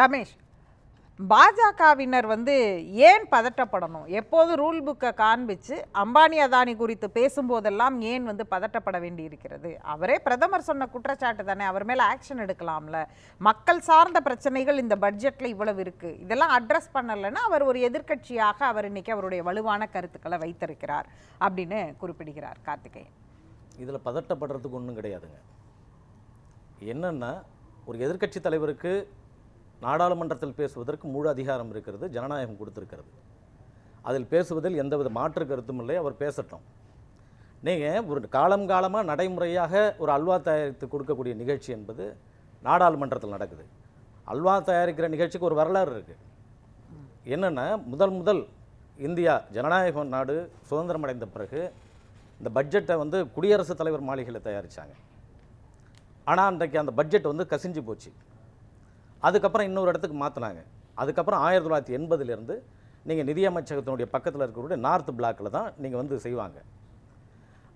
ரமேஷ் பாஜகவினர் வந்து ஏன் பதட்டப்படணும் எப்போது ரூல் புக்கை காண்பிச்சு அம்பானி அதானி குறித்து பேசும்போதெல்லாம் ஏன் வந்து பதட்டப்பட வேண்டி இருக்கிறது அவரே பிரதமர் சொன்ன குற்றச்சாட்டு தானே அவர் மேலே ஆக்ஷன் எடுக்கலாம்ல. மக்கள் சார்ந்த பிரச்சனைகள் இந்த பட்ஜெட்டில் இவ்வளவு இருக்குது இதெல்லாம் அட்ரஸ் பண்ணலைன்னா அவர் ஒரு எதிர்க்கட்சியாக அவர் இன்னைக்கு அவருடைய வலுவான கருத்துக்களை வைத்திருக்கிறார் அப்படின்னு குறிப்பிடுகிறார் கார்த்திகேயன். இதில் பதட்டப்படுறதுக்கு ஒன்றும் கிடையாதுங்க. என்னென்னா ஒரு எதிர்க்கட்சி தலைவருக்கு நாடாளுமன்றத்தில் பேசுவதற்கு முழு அதிகாரம் இருக்கிறது ஜனநாயகம் கொடுத்துருக்கிறது. அதில் பேசுவதில் எந்தவித மாற்று கருத்தும் இல்லை அவர் பேசட்டும். நீங்கள் ஒரு காலம் காலமாக நடைமுறையாக ஒரு அல்வா தயாரித்து கொடுக்கக்கூடிய நிகழ்ச்சி என்பது நாடாளுமன்றத்தில் நடக்குது. அல்வா தயாரிக்கிற நிகழ்ச்சிக்கு ஒரு வரலாறு இருக்குது என்னென்னா முதல் முதல் இந்தியா ஜனநாயக நாடு சுதந்திரம் அடைந்த பிறகு இந்த பட்ஜெட்டை வந்து குடியரசுத் தலைவர் மாளிகையில் தயாரித்தாங்க ஆனால் அன்றைக்கு அந்த பட்ஜெட் வந்து கசிஞ்சு போச்சு. அதுக்கப்புறம் இன்னொரு இடத்துக்கு மாற்றினாங்க அதுக்கப்புறம் ஆயிரத்தி தொள்ளாயிரத்தி எண்பதுலேருந்து நீங்கள் நிதியமைச்சகத்தினுடைய பக்கத்தில் இருக்கக்கூடிய நார்த் பிளாக்கில் தான் நீங்கள் வந்து செய்வாங்க.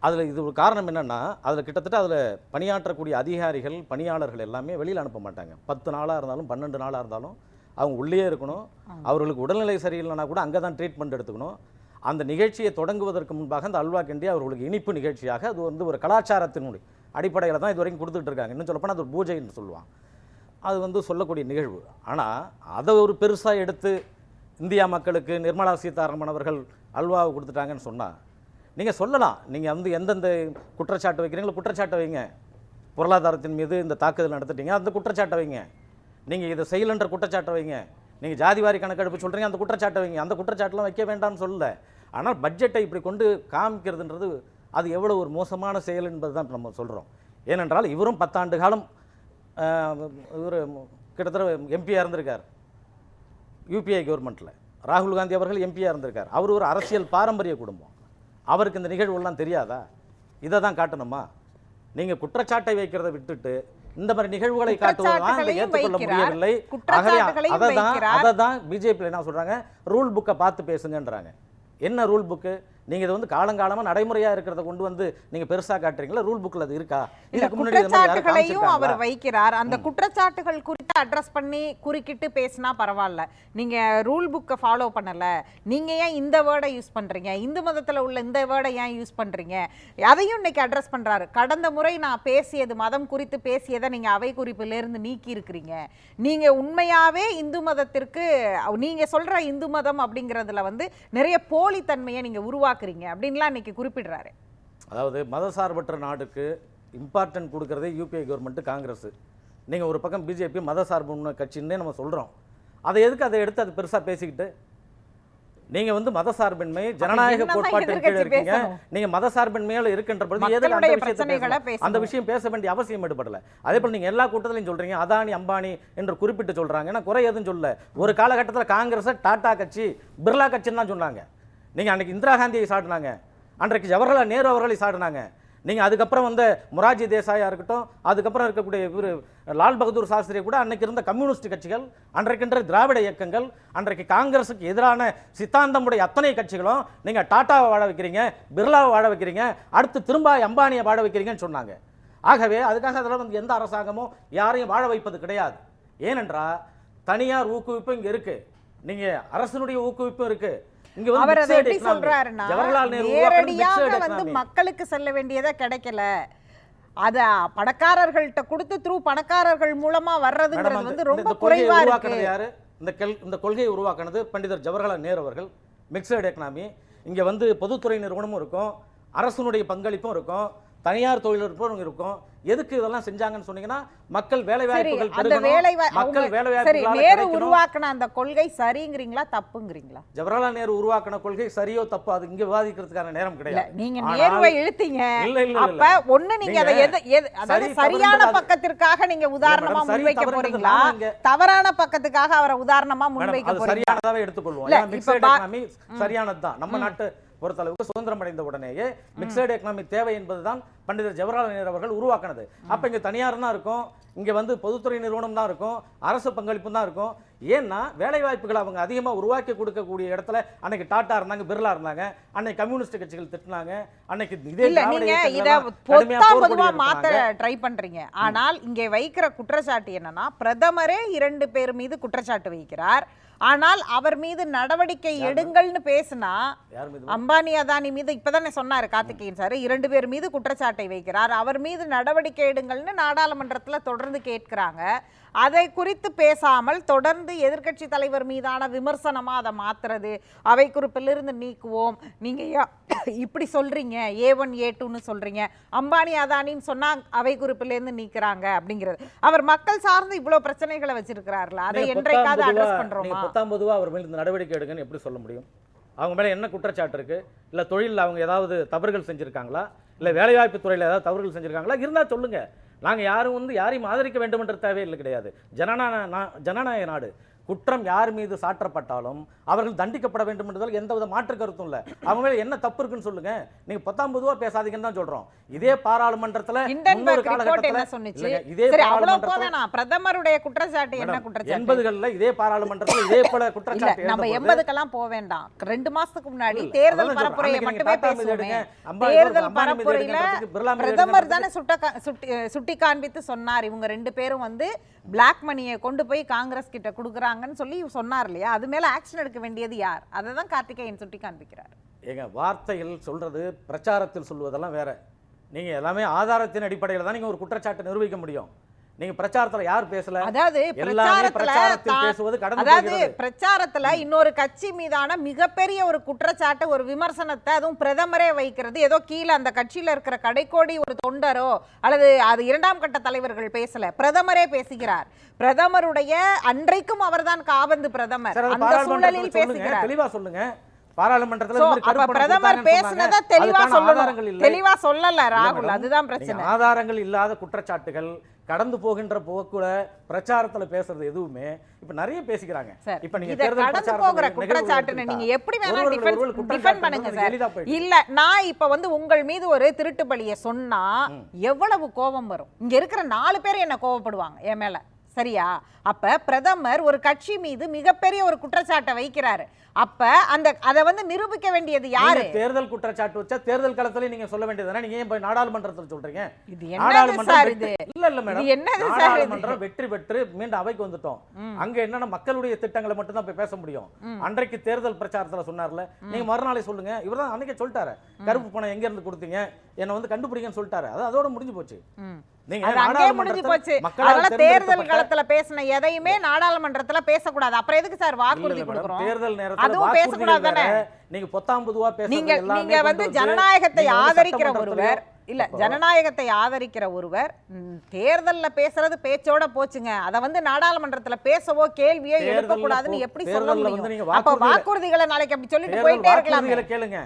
அதில் இது ஒரு காரணம் என்னென்னா அதில் கிட்டத்தட்ட அதில் பணியாற்றக்கூடிய அதிகாரிகள் பணியாளர்கள் எல்லாமே வெளியில் அனுப்ப மாட்டாங்க. பத்து நாளாக இருந்தாலும் பன்னெண்டு நாளாக இருந்தாலும் அவங்க உள்ளே இருக்கணும். அவர்களுக்கு உடல்நிலை சரியில்லைனா கூட அங்கே தான் ட்ரீட்மெண்ட் எடுத்துக்கணும். அந்த நிகழ்ச்சியை தொடங்குவதற்கு முன்பாக அந்த அல்வா கிண்டி அவர்களுக்கு இனிப்பு நிகழ்ச்சியாக அது வந்து ஒரு கலாச்சாரத்தினுடைய அடிப்படையில் தான் இது வரைக்கும் கொடுத்துட்டு இருக்காங்க. இன்னும் சொல்லப்போனால் அது ஒரு பூஜைன்னு சொல்லுவாங்க. அது வந்து சொல்லக்கூடிய நிகழ்வு. ஆனால் அதை ஒரு பெருசாக எடுத்து இந்தியா மக்களுக்கு நிர்மலா சீதாராமன் அவர்கள் அல்வாவை கொடுத்துட்டாங்கன்னு சொன்னால் நீங்கள் சொல்லலாம். நீங்கள் வந்து எந்தெந்த குற்றச்சாட்டு வைக்கிறீங்களோ குற்றச்சாட்டை வைங்க. பொருளாதாரத்தின் மீது இந்த தாக்குதல் நடத்திட்டீங்க அந்த குற்றச்சாட்டை வைங்க. நீங்கள் இதை செய்யலன்ற குற்றச்சாட்டை வைங்க. நீங்கள் ஜாதிவாரி கணக்கெடுப்பு சொல்கிறீங்க அந்த குற்றச்சாட்டை வைங்க. அந்த குற்றச்சாட்டெலாம் வைக்க வேண்டாம்னு சொல்லலை. ஆனால் பட்ஜெட்டை இப்படி கொண்டு காமிக்கிறதுன்றது அது எவ்வளோ ஒரு மோசமான செயல் என்பது தான் நம்ம சொல்கிறோம் ஏனென்றால் இவரும் பத்தாண்டு காலம் இவர் கிட்டத்தட்ட எம்பியாக இருந்திருக்கார். யூபிஐ கவர்மெண்ட்டில் ராகுல் காந்தி அவர்கள் எம்பியாக இருந்திருக்கார். அவர் ஒரு அரசியல் பாரம்பரிய குடும்பம். அவருக்கு இந்த நிகழ்வுலாம் தெரியாதா? இதை தான் காட்டணுமா? நீங்கள் குற்றச்சாட்டை வைக்கிறதை விட்டுட்டு இந்த மாதிரி நிகழ்வுகளை இதை குற்றச்சாட்டுகளையும் ஏற்றுக்கொள்ள. முடியவில்லை. ஆகவே அதை தான். அதை தான் பிஜேபியில் என்ன சொல்கிறாங்க ரூல் புக்கை பார்த்து பேசுங்கன்றாங்க. என்ன ரூல் புக்கு நீங்கள் இது வந்து காலங்காலமாக நடைமுறையாக இருக்கிறத கொண்டு வந்து நீங்கள் பெருசாக காட்டுறீங்களா? ரூல் புக்கில் அது இருக்கா? இதுக்கு முன்னாடி குற்றச்சாட்டுகளையும் அவர்? வைக்கிறார். அந்த குற்றச்சாட்டுகள் குறித்து அட்ரஸ் பண்ணி குறுக்கிட்டு பேசினா பரவாயில்ல. நீங்க ரூல் புக்கை ஃபாலோ பண்ணல. நீங்க ஏன் இந்த வேர்டை யூஸ் பண்றீங்க? இந்து மதத்துல உள்ள இந்த வேர்டை ஏன் யூஸ் பண்றீங்க? அதையும் இன்னைக்கு அட்ரஸ் பண்றாரு. கடந்த முறை நான் பேசியது மதம் குறித்து பேசியதை நீங்க அவை குறிப்பிலிருந்து நீக்கி இருக்கிறீங்க. நீங்க உண்மையாவே இந்து மதத்திற்கு நீங்க சொல்ற இந்து மதம் அப்படிங்கறதுல வந்து நிறைய போலித்தன்மையை நீங்க உருவாக்குறீங்க அப்படின்லாம் இன்னைக்கு குறிப்பிடுறாரு. அதாவது மதசார்பற்ற நாடுக்கு இம்பார்ட்டன்ட் கொடுக்கறதே யூபிஐ கவர்மெண்ட்டு காங்கிரஸ். நீங்கள் ஒரு பக்கம் பிஜேபி மதசார்பு கட்சின்னே நம்ம சொல்கிறோம் அதை எதுக்கு அதை எடுத்து அது பெருசாக பேசிக்கிட்டு? நீங்கள் வந்து மதசார்பின்மை ஜனநாயக கோட்பாட்டின் கீழ் இருக்கீங்க? நீங்கள் மதசார்பின்மையால் இருக்கின்ற பொழுது எதுக்கு அந்த விஷயத்தை? அந்த. விஷயம் பேச வேண்டிய அவசியம் எடுபடல. அதே போல் நீங்கள் எல்லா கூட்டத்திலையும் சொல்கிறீங்க அதானி அம்பானி என்று குறிப்பிட்டு சொல்கிறாங்க ஏன்னா குறை எதுவும் சொல்ல ஒரு காலகட்டத்தில் காங்கிரஸை டாடா கட்சி பிர்லா கட்சின்னு தான் சொன்னாங்க. நீங்கள் அன்றைக்கு இந்திரா காந்தியை சாட்டினாங்க அன்றைக்கு ஜவஹர்லால் நேரு அவர்களை சாட்டினாங்க நீங்கள் அதுக்கப்புறம் வந்த மொராஜி தேசாயாக இருக்கட்டும் அதுக்கப்புறம் இருக்கக்கூடிய இவர் லால் பகதூர் சாஸ்திரி கூட அன்னைக்கு இருந்த கம்யூனிஸ்ட் கட்சிகள் அன்றைக்கின்ற திராவிட இயக்கங்கள் அன்றைக்கு காங்கிரஸுக்கு எதிரான சித்தாந்தமுடைய அத்தனை கட்சிகளும் நீங்கள் டாட்டாவை வாழ வைக்கிறீங்க பிர்லாவை வாழ வைக்கிறீங்க அடுத்து திரும்ப அம்பானியை வாழ வைக்கிறீங்கன்னு சொன்னாங்க. ஆகவே அதுக்காக அதெல்லாம் வந்து எந்த அரசாங்கமும் யாரையும் வாழ வைப்பது கிடையாது. ஏனென்றால் தனியார் ஊக்குவிப்பு இங்கே இருக்குது நீங்கள் அரசனுடைய ஊக்குவிப்பும் இருக்குது அவர் அதை எப்படி. சொல்றாருன்னா நேரடியாக வந்து. மக்களுக்கு செல்ல வேண்டியதா கிடைக்கல. அத பணக்காரர்கள்ட்ட கொடுத்து த்ரூ பணக்காரர்கள் மூலமா வர்றதுங்கிறது வந்து ரொம்ப குறைவா இருக்கு. யாரு? இந்த கெல் இந்த கொள்கையை உருவாக்குனது பண்டிதர் ஜவஹர்லால் நேரு அவர்கள். மிக்சடு எக்கனாமி இங்க வந்து பொதுத்துறை நிறுவனமும் இருக்கும். அரசனுடைய பங்களிப்பும் இருக்கும். தனியார் தொழில்நுட்பம் இருக்கும். எதுக்கு இதெல்லாம் செஞ்சாங்கன்னு சொன்னீங்கன்னா மக்கள் வேலை வாய்ப்புகள் அந்த வேலை மக்கள் வேலை சரி வாய்ப்புகளால நேரு. உருவாக்குன அந்த கொள்கை சரிங்கிறீங்களா தப்புங்கிறீங்களா? ஜவஹர்லால் நேரு உருவாக்கின கொள்கை சரியோ தப்போ அது இங்க விவாதிக்கிறதுக்கான நேரம் கிடையாது. நீங்க நேருவை இழுத்தீங்க. அப்ப ஒண்ணு நீங்க அதை நீங்க எது எது அதாவது சரி, சரியான பக்கத்திற்காக நீங்க உதாரணமா முன்வைக்க போறீங்களா? தவறான பக்கத்துக்காக அவரை உதாரணமா முன்வைக்க அது போறீங்களா? சரியானதாவே எடுத்துக்கொள்வோம். இல்ல, ஏன்னா இப்ப மிக்சட் பா- எக்கனாமி சரியானது தான் நம்ம நாட்டு பொறுத்தளவுக்கு சுதந்திரம் அடைந்த உடனேயே மிக்சட் எக்கனாமி தேவை என்பதுதான் பண்டிதர் ஜவஹர்லால் நேரு அவர்கள் உருவாக்கினது. அப்ப இங்க தனியார் தான் இருக்கும். இங்க வந்து பொதுத்துறை நிறுவனம் தான் இருக்கும். அரசு பங்களிப்பு தான் இருக்கும். ஏன்னா வேலை வாய்ப்புகளை அவங்க அதிகமா உருவாக்கி கொடுக்கக்கூடிய இடத்துல அன்னைக்கு டாட்டா இருந்தாங்க பிர்லா இருந்தாங்க. அன்னைக்கு கம்யூனிஸ்ட் கட்சிகள் திட்டினாங்க. அன்னைக்கு இதே நீங்க இத பொதுவா மாத்த. ட்ரை பண்றீங்க. ஆனால் இங்கே வைக்கிற குற்றச்சாட்டு என்னன்னா பிரதமரே இரண்டு பேர் மீது குற்றச்சாட்டு வைக்கிறார். ஆனால் அவர் மீது நடவடிக்கை எடுங்கள்னு பேசினா அம்பானி அதானி மீது இப்பதானே சொன்னாரு கார்த்திகேயன் சார். இரண்டு பேர் மீது குற்றச்சாட்டை வைக்கிறார். அவர் மீது நடவடிக்கை எடுங்கள்னு நாடாளுமன்றத்துல தொடர்ந்து கேட்கிறாங்க. அதை குறித்து பேசாமல் தொடர்ந்து எதிர்க்கட்சி தலைவர் மீதான விமர்சனமா அதை மாத்துறது அவை குறிப்பிலிருந்து நீக்குவோம். நீங்க ஏன் இப்படி சொல்றீங்க ஏ ஒன் ஏ டூன்னு சொல்றீங்க. அம்பானி அதானின்னு சொன்னா அவை குறிப்பிலிருந்து நீக்குறாங்க அப்படிங்கிறது. அவர் மக்கள் சார்ந்து இவ்வளவு பிரச்சனைகளை வச்சிருக்கிறார்ல அதை என்றைக்காவது அட்ரஸ் நீங்க பத்தாம் பொதுவா அவர் மேல இந்த நடவடிக்கை எடுங்கன்னு எப்படி சொல்ல முடியும்? அவங்க மேல என்ன குற்றச்சாட்டு இருக்கு? இல்ல தொழில்ல அவங்க ஏதாவது தவறுகள் செஞ்சிருக்காங்களா? இல்ல வேலைவாய்ப்பு துறையில ஏதாவது தவறுகள் செஞ்சிருக்காங்களா? இருந்தா சொல்லுங்க. நாங்கள் யாரும் வந்து யாரையும் ஆதரிக்க வேண்டுமென்ற தேவையில்லை கிடையாது. ஜனநாயக நா- ஜனநாயக நாடு. குற்றம் யார் மீது சாற்றப்பட்டாலும் அவர்கள் தண்டிக்கப்பட வேண்டும் என்றதால் எந்த வித மாற்று கருத்தும் இல்ல. அவங்க மேல என்ன தப்பு இருக்குன்னு சொல்லுங்க. நீங்க பத்தாம் பொதுவா பேசாதீங்கன்னு தான் சொல்றோம். இதே பாராளுமன்றத்துல இதே பிரதமருடைய குற்றச்சாட்டு என்ன குற்றச்சாட்டு? எண்பதுகள்ல இதே பாராளுமன்றத்துல இதே போல குற்றச்சாட்டு நம்ம எண்பதுக்கெல்லாம் போக வேண்டாம். ரெண்டு மாசத்துக்கு முன்னாடி தேர்தல். பரப்புரையை மட்டுமே பேசுவோமே. தேர்தல் பரப்புரையில பிரதமர் தானே சுட்ட சுட்டி காண்பித்து சொன்னார். இவங்க ரெண்டு பேரும் வந்து பிளாக் மணியை கொண்டு போய் காங்கிரஸ் கிட்ட பண்ணாங்கன்னு சொல்லி சொன்னார் இல்லையா? அது மேலே ஆக்ஷன் எடுக்க வேண்டியது யார்? அதை தான் கார்த்திகேயன் சுட்டி காண்பிக்கிறார். ஏங்க வார்த்தைகள் சொல்கிறது பிரச்சாரத்தில் சொல்வதெல்லாம் வேறு. நீங்கள் எல்லாமே ஆதாரத்தின் அடிப்படையில் தான் நீங்கள் ஒரு குற்றச்சாட்டை நிரூபிக்க முடியும். நீங்க பிரச்சாரத்துல யார் பேசல? அதாவது பிரச்சாரத்துல பேசுவது கடந்து அதாவது பிரச்சாரத்துல இன்னொரு கட்சி மீதான மிகப்பெரிய ஒரு குற்றச்சாட்டு ஒரு விமர்சனத்தை அதுவும் பிரதமரே வைக்கிறது. ஏதோ கீழே அந்த கட்சியில இருக்கிற கடைக்கோடி ஒரு தொண்டரோ அல்லது அது இரண்டாம் கட்ட தலைவர்கள் பேசல பிரதமரே பேசுகிறார். பிரதமருடைய அன்றைக்கும் அவர்தான் காபந்து பிரதமர். அந்த சூழலில் பேசுகிறார். தெளிவா சொல்லுங்க. பாராளுமன்றத்துல பிரதமர் பேசுனத. தெளிவா சொல்லணும். தெளிவா சொல்லல ராகுல். அதுதான் பிரச்சனை. ஆதாரங்கள் இல்லாத குற்றச்சாட்டுகள் கடந்து போகின்ற போக்குல பிரச்சாரத்துல பேசுறது எதுவுமே இப்ப நிறைய பேசிக்கிறாங்க. இப்ப நீங்க கடந்து போகிற குற்றச்சாட்டுன்னு நீங்க எப்படி வேணா ஒருவருக்கு டிஃபென்ஸ் ஒருவர் குற்றம் டிஃபெண்ட் பண்ணுங்க சார். இல்ல நான் இப்ப வந்து உங்கள் மீது ஒரு திருட்டு பலிய சொன்னா எவ்வளவு கோபம் வரும்? இங்க இருக்கிற நாலு பேர் என்ன கோவப்படுவாங்க என் மேல? சரியா? அப்ப பிரதமர் ஒரு கட்சி மீது மிகப்பெரிய ஒரு குற்றச்சாட்டை வைக்கிறாரு. அப்ப அந்த அத வந்து நிரூபிக்க வேண்டியது யாரு? தேர்தல் குற்றச்சாட்டு வச்சா தேர்தல் களத்துல நீங்க சொல்ல வேண்டியதுதானே நீங்க ஏன் போய் நாடாளுமன்றத்துல சொல்றீங்க? இது நாடாளுமன்றம் இல்ல இல்ல மேடம். என்னது? நாடாளுமன்றம் வெற்றி பெற்று மீண்டும் அவைக்கு வந்துட்டோம். அங்க என்னன்னா மக்களுடைய திட்டங்களை மட்டும் தான் போய் பேச முடியும். அன்றைக்கு தேர்தல் பிரச்சாரத்துல சொன்னார்ல. நீங்க மறுநாளே சொல்லுங்க. இவர்தான் அன்னைக்கே சொல்லிட்டாரு. கருப்பு பணம் எங்க இருந்து கொடுத்தீங்க? என்ன வந்து கண்டுபிடிங்கன்னு சொல்லிட்டாரு. அது அதோட முடிஞ்சு போச்சு. தேர்தல் களத்துல பேசின எதையுமே நாடாளுமன்றத்துல பேசக்கூடாது. அப்புறம் எதுக்கு சார் வாக்குறுதி கொடுக்குறோம்? தேர்தல் நேரத்துல அதுவும் பேசக்கூடாது தானே? நீங்க பொத்தாம் பொதுவா பேசுறது நீங்க நீங்க வந்து ஜனநாயகத்தை ஆதரிக்கிற ஒருவர் இல்ல ஜனநாயகத்தை ஆதரிக்கிற ஒருவர் தேர்தல்ல பேசுறது பேச்சோட போச்சுங்க. அத வந்து நாடாளுமன்றத்துல பேசவோ கேள்வியோ எழுப்ப கூடாதுன்னு எப்படி சொல்ல முடியும்? அப்ப வாக்குறுதிகளை- நாளைக்கு அப்படி சொல்லிட்டு போயிட்டே இருக்கலாமே. கேளுங்க.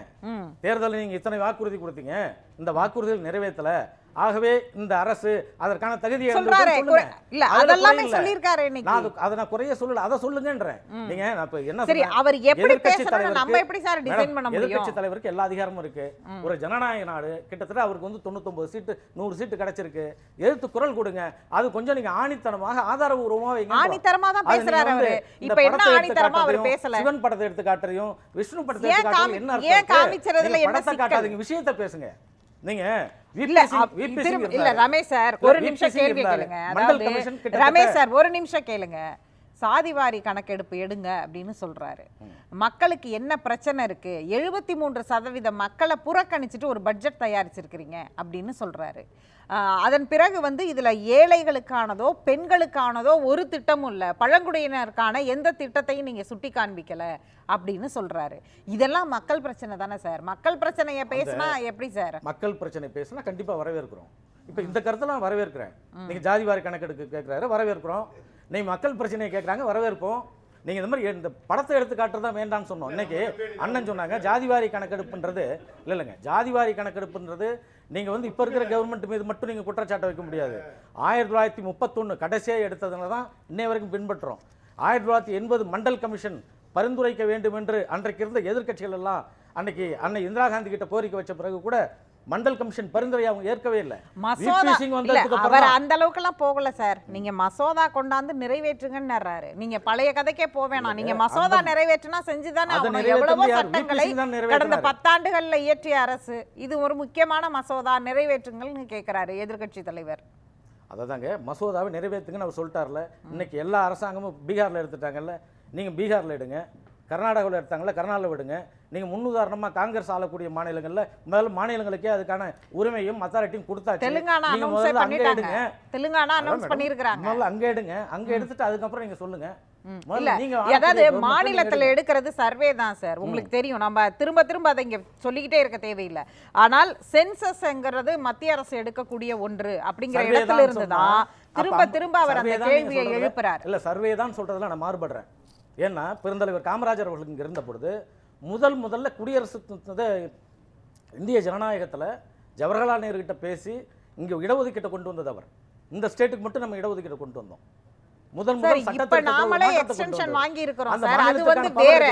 தேர்தல் நீங்க இத்தனை வாக்குறுதி கொடுத்தீங்க. இந்த வாக்குறுதிகள் நிறைவேற்றல. ஆகவே இந்த அரசு அதற்கான தகுதி சொல்றாரே குறை- இல்ல அதெல்லாமே நான் அது- நான் குறைய சொல்லல அதை சொல்லுங்கன்றேன். நீங்க நான் இப்ப என்ன சரி சொல்றேன்? அவர் எப்படி எதிர்க்கட்சி பேசுறாரு தலைவருக்கு- நம்ம எப்படி சார் டிசைன் மேடம், பண்ண முடியும்? எதிர்க்கட்சி தலைவருக்கு எல்லா அதிகாரமும் இருக்கு. ஒரு ஜனநாயக நாடு கிட்டத்தட்ட அவருக்கு வந்து தொண்ணூத்தொன்பது சீட்டு நூறு சீட்டு கிடைச்சிருக்கு. எதிர்த்து குரல் கொடுங்க. அது கொஞ்சம் நீங்க ஆணித்தனமாக ஆதாரபூர்வமா வைங்க. ஆணித்தரமா தான் பேசுறாரு அவரு. இப்ப என்ன ஆணித்தரமா அவர் பேசல? சிவன் படத்தை எடுத்து காட்டுறதையும் விஷ்ணு படத்தை எடுத்து காட்டுறதையும் என்ன அர்த்தம் ஏன் என்ன சிக்கல்? காட்டாதீங்க விஷயத்தை பேசுங்க. நீங்க இல்ல. ரமேஷ் சார் ஒரு நிமிஷம் கேள்வி. கேளுங்க. அதாவது ரமேஷ் சார் ஒரு நிமிஷம் கேளுங்க. சாதிவாரி கணக்கெடுப்பு எடுங்க அப்படின்னு சொல்றாரு. மக்களுக்கு என்ன பிரச்சனை இருக்கு? எழுபத்தி மூன்று சதவீத மக்களை புறக்கணிச்சுட்டு ஒரு பட்ஜெட் தயாரிச்சிருக்கிறீங்க அப்படின்னு சொல்றாரு. அதன் பிறகு வந்து இதுல ஏழைகளுக்கானதோ பெண்களுக்கானதோ ஒரு திட்டமும் இல்ல. பழங்குடியினருக்கான எந்த திட்டத்தையும் நீங்க சுட்டி காண்பிக்கல அப்படின்னு சொல்றாரு. இதெல்லாம் மக்கள் பிரச்சனை தானே சார்? மக்கள் பிரச்சனையை பேசினா எப்படி சார்? மக்கள் பிரச்சனை பேசினா கண்டிப்பா வரவேற்கிறோம். இப்ப இந்த கருத்தெல்லாம் வரவேற்கிறேன். நீங்க ஜாதி வாரி கணக்கெடுக்க கேட்கிறாரு வரவேற்கிறோம். நீங்க மக்கள் பிரச்சனையை கேட்கறாங்க வரவேற்போம். நீங்க இந்த மாதிரி இந்த படத்தை எடுத்து காட்டுறதா வேண்டாம்னு சொன்னோம். இன்னைக்கு அண்ணன் சொன்னாங்க ஜாதிவாரி கணக்கெடுப்புன்றது இல்ல இல்லைங்க. ஜாதிவாரி கணக்கெடுப்புன்றது நீங்கள் வந்து இப்போ இருக்கிற கவர்மெண்ட் மீது மட்டும் நீங்கள் குற்றச்சாட்டை வைக்க முடியாது. ஆயிரத்தி தொள்ளாயிரத்தி முப்பத்தொன்று கடைசியாக எடுத்ததுல தான் இன்னை வரைக்கும் பின்பற்றுறோம் ஆயிரத்தி தொள்ளாயிரத்தி எண்பது மண்டல் கமிஷன் பரிந்துரைக்க வேண்டும் என்று அன்றைக்கு இருந்த எதிர்க்கட்சிகள் எல்லாம் அன்னைக்கு அன்னை இந்திரா காந்தி கிட்ட கோரிக்கை வச்ச பிறகு கூட மண்டல் கமிஷன் பரிந்துரை அவங்க ஏற்கவே இல்லை. மசோதா அவர் அந்த அளவுக்கு எல்லாம் போகல சார். நீங்க மசோதா கொண்டாந்து நிறைவேற்றுங்கன்னுறாரு. நீங்க பழைய கதைக்கே போவேணாம் நீங்க மசோதா நிறைவேற்றினா செஞ்சுதானே எவ்வளவோ? சட்டங்களை கடந்த. பத்தாண்டுகள்ல இயற்றிய அரசு. இது ஒரு முக்கியமான மசோதா. நிறைவேற்றுங்கள்னு கேக்குறாரு எதிர்க்கட்சி தலைவர். அததாங்க மசோதாவை நிறைவேற்றுங்கன்னு அவர் சொல்லிட்டார்ல. இன்னைக்கு எல்லா அரசாங்கமும் பீகார்ல எடுத்துட்டாங்கல்ல. நீங்க பீகார்ல எடுங்க. கர்நாடகாவில் எடுத்தாங்கல்ல கர்நாடகாவில் விடுங்க. நீங்க முன்னுதாரணமா காங்கிரஸ் ஆளக்கூடிய மாநிலங்கள்ல முதல்ல மாநிலங்களுக்கே அதுக்கான உரிமையும் அத்தாரிட்டியும் கொடுத்தாச்சு. தெலுங்கானா முதல்ல அங்க எடுங்க. Telangana announce madam. பண்ணிருக்காங்க முதல்ல அங்க எடுங்க. அங்க எடுத்துட்டு அதுக்கப்புறம் நீங்க சொல்லுங்க. ம். முதல்ல இல்ல நீங்க அதாவது மாநிலத்துல. எடுக்கிறது சர்வே தான் சார் உங்களுக்கு தெரியும். நம்ம திரும்ப திரும்ப அதை இங்க சொல்லிக்கிட்டே இருக்க தேவையில்லை. ஆனால் சென்சஸ்ங்கிறது மத்திய அரசு எடுக்கக்கூடிய ஒன்று அப்படிங்கிற இடத்துல இருந்து தான் திரும்ப திரும்ப அவர் அந்த கேள்வியை எழுப்புறாரு. இல்ல சர்வே தான் சொல்றதுல நான் மாறுபடுறேன். ஏன்னா பெருந்தலைவர் காமராஜர் அவர்களுக்கு இங்கே இருந்த பொழுது முதல் முதல்ல குடியரசு இந்திய ஜனநாயகத்தில் ஜவஹர்லால் நேருக்கிட்ட பேசி இங்கே இடஒதுக்கீட்டை கொண்டு வந்தது அவர். இந்த ஸ்டேட்டுக்கு மட்டும் நம்ம இடஒதுக்கீட்டை கொண்டு வந்தோம். முதல் முதல் இப்ப நாமளே எக்ஸ்டென்ஷன். வாங்கி இருக்கிறோம் சார். அது வந்து வேற.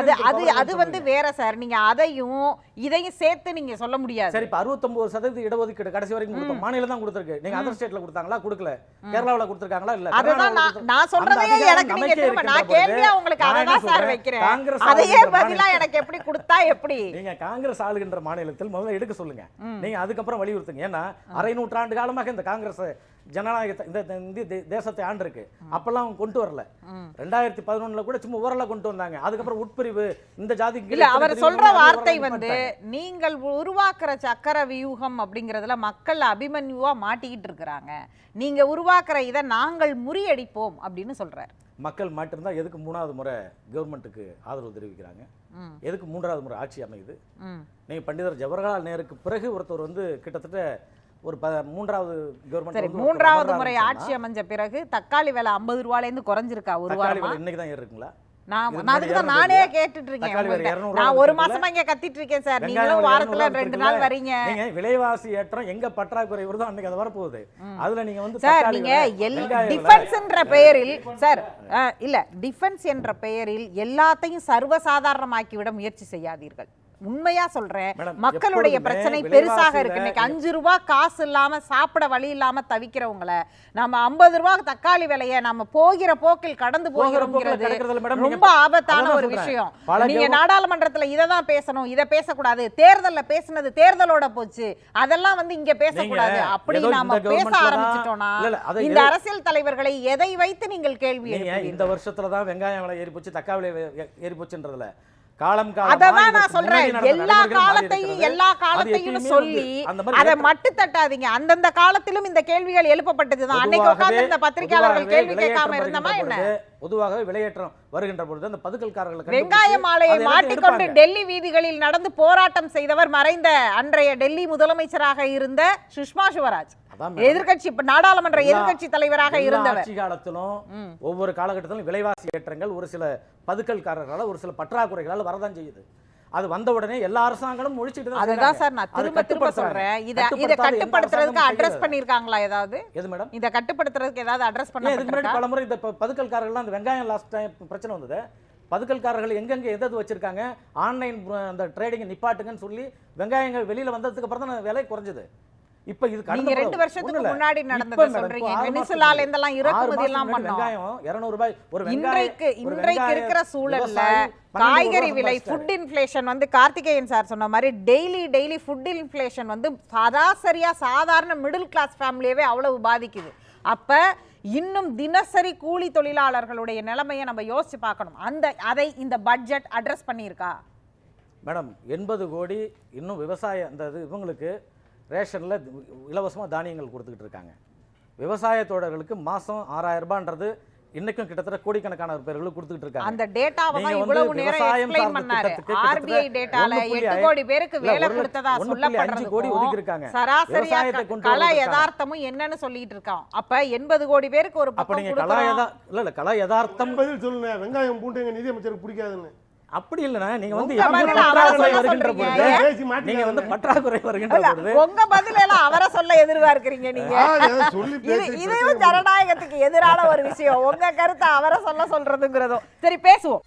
அது அது அது வந்து? வேற சார். நீங்க அதையும் இதையும் சேர்த்து நீங்க சொல்ல முடியாது. சரி இப்ப 69% சதவீத இடஒதுக்கீடு கடைசி வரைக்கும் கொடுத்தோம். மாநிலம் தான் கொடுத்திருக்கு. நீங்க அதர் ஸ்டேட்ல கொடுத்தாங்களா? கொடுக்கல. கேரளாவுல கொடுத்திருக்காங்களா? இல்ல. அதுதான் நான் சொல்றதே எனக்கு நீங்க திரும்ப நான் கேள்வியா உங்களுக்கு நான் அதை என்ன தான் சார்? வைக்கிறேன் அதையே பதிலா எனக்கு எப்படி கொடுத்தா எப்படி? நீங்க காங்கிரஸ் ஆளுகின்ற மாநிலத்தில் முதல்ல எடுக்க சொல்லுங்க. நீங்க அதுக்கப்புறம் வலியுறுத்துங்க. ஏன்னா அரை நூற்றாண்டு காலமாக இந்த காங்கிரஸ் ஜனநாயகத்தை இந்த இந்த இந்திய தேசத்தை ஆண்டிருக்கு. அப்பெல்லாம் அவங்க கொண்டு வரல. ரெண்டாயிரத்தி பதினொன்னுல கூட சும்மா ஓரளவு கொண்டு வந்தாங்க. அதுக்கப்புறம் உட்பிரிவு இந்த ஜாதிக்கு இல்ல அவர் சொல்ற வார்த்தை வந்து. நீங்கள் உருவாக்குற சக்கர வியூகம் அப்படிங்கறதுல மக்கள் அபிமன்யுவா மாட்டிக்கிட்டு இருக்கிறாங்க. நீங்க உருவாக்குற இதை நாங்கள் முறியடிப்போம் அப்படின்னு சொல்றாரு. மக்கள் மாட்டிருந்தா எதுக்கு மூணாவது முறை கவர்மெண்ட்டுக்கு ஆதரவு தெரிவிக்கிறாங்க? எதுக்கு மூன்றாவது முறை ஆட்சி அமையுது? ம். நீங்க பண்டிதர் ஜவஹர்லால் நேருக்கு பிறகு ஒருத்தர் வந்து கிட்டத்தட்ட ஒரு ப மூன்றாவது கவர்மெண்ட் சரி மூன்றாவது முறை ஆட்சி அமைஞ்ச பிறகு தக்காளி விலை ஐம்பது ரூபாயில இருந்து குறைஞ்சிருக்கா ஒரு வாரமா? இன்னைக்கு தான் இருக்குங்களா நான் அதுக்கு தான் கேட்டுட்டு இருக்கேன் தக்காளி விலை உங்கள்ட்ட. 200 நான் ஒரு? மாசமா இங்க கத்திட்டு இருக்கேன் சார் நீங்களும் வாரத்துல 200 ரெண்டு? நாள் வரீங்க. நீங்க விலைவாசி ஏற்றம் எங்க பற்றாக்குறை வருதோ அன்னைக்கு அது வரப்போகுது. அதுல நீங்க வந்து சார் நீங்க டிஃபென்ஸ் என்ற பெயரில் சார் இல்ல டிஃபென்ஸ் என்ற பெயரில் எல்லாத்தையும் சர்வசாதாரணமாக்கி விட முயற்சி செய்யாதீர்கள். உண்மையா சொல்றேன். மக்களுடைய பிரச்சனை பெருசாக இருக்கு. இன்னைக்கு அஞ்சு ரூபாய் காசு இல்லாம சாப்பிட வழி இல்லாம தவிக்கிறவங்கள நம்ம ஐம்பது ரூபாய் தக்காளி விலைய நம்ம போகிற போக்கில் கடந்து போகிற போக்குல போகிறோம்ங்கிறது கிடக்கிறதுல மேடம் நீங்க ரொம்ப ஆபத்தான ஒரு. விஷயம். நீங்க நாடாளுமன்றத்துல இதை தான் பேசணும். இதை பேசக்கூடாது. தேர்தல்ல பேசுனது தேர்தலோட போச்சு. அதெல்லாம் வந்து இங்க பேசக்கூடாது. அப்படி நாம பேச ஆரம்பிச்சிட்டோம்னா இந்த அரசியல் தலைவர்களை எதை வைத்து நீங்கள் கேள்வி? இந்த வருஷத்துல தான் வெங்காயம் விலை ஏறி போச்சு தக்காளி விலை ஏறி போச்சுன்றதுல காலம் இதற்கு நான் சொல்றேன். எல்லா காலத்தையும். எல்லா காலத்தையும் சொல்லி அதை மட்டு தட்டாதீங்க அந்தந்த காலத்திலும் இந்த கேள்விகள் எழுப்பப்பட்டதுதான். அன்னைக்கு உட்கார்ந்து இந்த பத்திரிகையாளர்கள் கேள்வி கேட்காம இருந்தோமா என்ன? பொழுது, பொதுவாகவே விலையேற்றம் வருகின்ற பொழுது அந்த பதுக்கல்காரர்களை வெங்காய மாலையை மாட்டிக்கொண்டு. டெல்லி வீதிகளில் நடந்து போராட்டம் செய்தவர் மறைந்த அன்றைய டெல்லி முதலமைச்சராக இருந்த சுஷ்மா சிவராஜ். இப்ப நாடாளுமன்ற எதிர்க்கட்சி தலைவராக இருந்தவர். ஆட்சி காலத்திலும். ஒவ்வொரு காலகட்டத்திலும் விலைவாசி ஏற்றங்கள் ஒரு சில பதுக்கல்காரர்களால் ஒரு சில பற்றாக்குறைகளால் வரதான் செய்யுது அது வந்த உடனே எல்லா அரசாங்கங்களும் ஒழிச்சிட்டு தான் அதுதான். சார் நான் திரும்ப திரும்ப. சொல்றேன். இத கட்டுப்படுத்துறதுக்கு அரசாங்கமும் அட்ரஸ். பண்ணிருக்காங்களா ஏதாவது? எது மேடம்? இத கட்டுப்படுத்துறதுக்கு ஏதாவது அட்ரஸ் ஏன் இதுக்கு முன்னாடி பண்ண பல முறை இந்த ப- பதுக்கல்காரர்கள்லாம் அந்த வெங்காயம் லாஸ்ட் டைம் பிரச்சனை வந்தது. பதுக்கல்காரர்கள் எங்கெங்க எது எது வச்சிருக்காங்க ஆன்லைன் அந்த ட்ரேடிங் நிப்பாட்டுங்கன்னு சொல்லி வெங்காயங்கள் வெளியில வந்ததுக்கு அப்புறம் தான் விலை குறைஞ்சது. இப்ப இது நீங்க ரெண்டு வருஷத்துக்கு. முன்னாடி நடந்ததை சொல்றீங்க. வெனிசுலால இருந்தெல்லாம் இறக்குமதி எல்லாம் பண்ணோம். வெங்காயம் 200 ரூபாய் ஒரு இன்றைக்கு இன்றைக்கு இருக்கிற சூழல்ல விவசாயி 12 காய்கறி விலை. ஃபுட் இன்ஃப்ளேஷன் வந்து கார்த்திகேயன் சார் சொன்ன மாதிரி டெய்லி டெய்லி ஃபுட் இன்ஃப்ளேஷன் வந்து சராசரியா சாதாரண மிடில் கிளாஸ் ஃபேமிலியவே அவ்வளவு பாதிக்குது. அப்ப இன்னும் தினசரி கூலி தொழிலாளர்களுடைய நிலைமையை நம்ம யோசிச்சு பார்க்கணும். அந்த அதை இந்த பட்ஜெட் அட்ரஸ் பண்ணியிருக்கா? மேடம் எண்பது கோடி இன்னும் விவசாய அந்த இது இவங்களுக்கு ரேஷனில் இலவசமாக தானியங்கள் கொடுத்துக்கிட்டு இருக்காங்க. விவசாய தோழர்களுக்கு மாதம் ஆறாயிரம் ரூபான்றது இன்னைக்கும் கிட்டத்தட்ட கோடிக்கணக்கான பேர்களுக்கு கொடுத்துக்கிட்டு இருக்காங்க. அந்த டேட்டாவை தான் வந்து இவ்வளவு நேரம் எக்ஸ்பிளைன் பண்ணாரு. ஆர்பிஐ டேட்டால ஒண்ணு புள்ளி எட்டு ஐ- கோடி பேருக்கு வேலை கொடுத்ததா அஞ்சு கோடி சொல்லப்படுறதுக்கும் ஒதுக்கியிருக்காங்க. சராசரியா விவசாயத்தை க- கொண்டு கல. யதார்த்தமும் என்னன்னு சொல்லிட்டு இருக்கான். அப்ப எண்பது கோடி பேருக்கு ஒரு அப்ப பக்கம் நீங்க கலா யதா இல்ல இல்ல கலா யதார்த்தம் பதில் சொல்லுங்க வெங்காயம் பூண்டு எங்க நிதியமைச்சருக்கு பிடிக்காதுன்னு. அப்படி இல்லைண்ணா நீங்க வந்து பற்றாக்குறை சொல்ல வருகின்ற. பொழுது. நீங்க வந்து பற்றாக்குறை வருகின்ற பொழுது உங்க பதில எல்லாம் அவரை சொல்ல நீங்க. சொல்லி இது பேசி இதுவும் ஜனநாயகத்துக்கு எதிரான ஒரு விஷயம். உங்க கருத்தை அவரை சொல்ல சொல்றதுங்கிறதும். சரி பேசுவோம்.